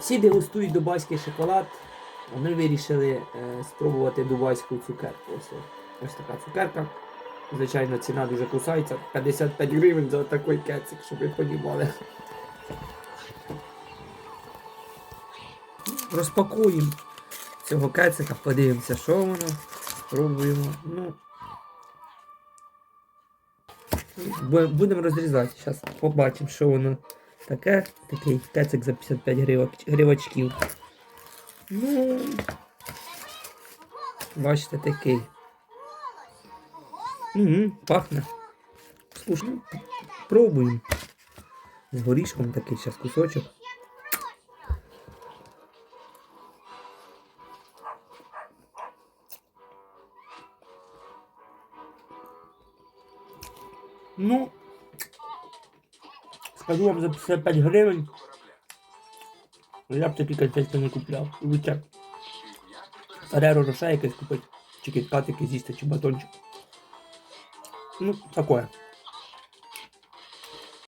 Всі дегустують дубайський шоколад. Ми вирішили е, спробувати дубайську цукерку. Ось, ось така цукерка. Звичайно, ціна дуже кусається. 55 гривень за такий кецик, щоб ви понімали. Розпакуємо цього кецика, подивимося, що воно. Пробуємо. Ну, Будемо розрізати. Зараз побачимо, що воно таке. Такий кецик за 55 гривок, гривочків. Ну. Бачите, такий. Угу, пахне. Слушай, пробуємо. З горішком такий зараз кусочок. Ну, скажу вам за 55 гривень. Я б такі конфетки не купляв. Лучше Фереро Роше якесь купити. Чи кіткат якийсь з'їсти, чи батончик. Ну, таке.